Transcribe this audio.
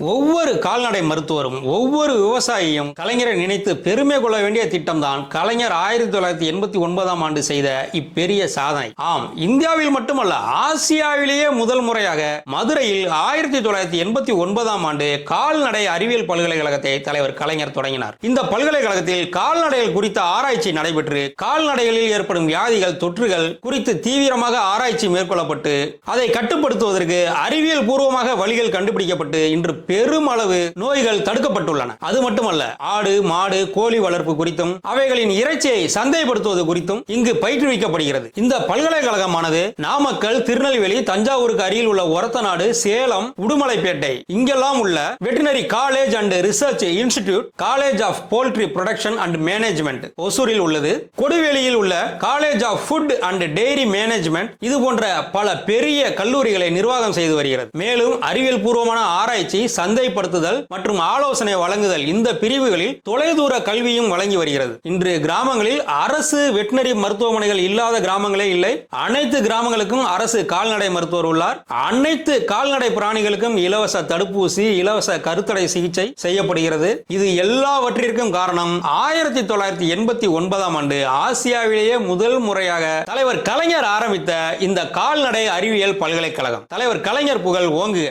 ஒவ்வொரு கால்நடை மருத்துவரும் ஒவ்வொரு விவசாயியும் கலைஞரை நினைத்து பெருமை கொள்ள வேண்டிய திட்டம்தான் கலைஞர் ஆயிரத்தி தொள்ளாயிரத்தி எண்பத்தி ஒன்பதாம் ஆண்டு செய்த இப்பெரிய சாதனை. ஆம் இந்தியாவில் மட்டுமல்ல ஆசியாவிலேயே முதல் முறையாக மதுரையில் ஆயிரத்தி தொள்ளாயிரத்தி எண்பத்தி ஒன்பதாம் ஆண்டு கால்நடை அறிவியல் பல்கலைக்கழகத்தை தலைவர் கலைஞர் தொடங்கினார். இந்த பல்கலைக்கழகத்தில் கால்நடைகள் குறித்த ஆராய்ச்சி நடைபெற்று கால்நடைகளில் ஏற்படும் வியாதிகள் தொற்றுகள் குறித்து தீவிரமாக ஆராய்ச்சி மேற்கொள்ளப்பட்டு அதை கட்டுப்படுத்துவதற்கு அறிவியல் பூர்வமாக வழிகள் கண்டுபிடிக்கப்பட்டு இன்று பெருமளவு நோய்கள் தடுக்கப்பட்டுள்ளன. அது மட்டுமல்ல ஆடு மாடு கோழி வளர்ப்பு குறித்தும் அவைகளின் இறைச்சியை சந்தைப்படுத்துவது குறித்தும் இங்கு பயிற்றுவிக்கப்படுகிறது. இந்த பல்கலைக்கழகமானது நாமக்கல் திருநெல்வேலி தஞ்சாவூருக்கு அருகில் உள்ள ஒரத்தநாடு சேலம் உடுமலைப்பேட்டை. இங்கெல்லாம் உள்ள veterinary college and research institute college of poultry production and management ஒசூரில் உள்ளது. கொடுவேலியில் உள்ள college of food and dairy management இது போன்ற பல பெரிய கல்லூரிகளை நிர்வாகம் செய்து வருகிறது. மேலும் அறிவியல் பூர்வமான ஆராய்ச்சி சந்தைப்படுத்துதல் மற்றும் ஆலோசனை வழங்குதல் இந்த பிரிவுகளில் தொலைதூர கல்வியும் வழங்கி வருகிறது. இன்று கிராமங்களில் அரசு வெட்டினரி மருத்துவமனைகள் இல்லாத கிராமங்களே இல்லை. அனைத்து கிராமங்களுக்கும் அரசு கால்நடை மருத்துவர் உள்ளார். அனைத்து கால்நடை பிராணிகளுக்கும் இலவச தடுப்பூசி இலவச கருத்தடை சிகிச்சை செய்யப்படுகிறது. இது எல்லாவற்றிற்கும் காரணம் ஆயிரத்தி தொள்ளாயிரத்தி எண்பத்தி ஒன்பதாம் ஆண்டு ஆசியாவிலேயே முதல் முறையாக தலைவர் கலைஞர் ஆரம்பித்த இந்த கால்நடை அறிவியல் பல்கலைக்கழகம். தலைவர் கலைஞர் புகழ் ஓங்குக.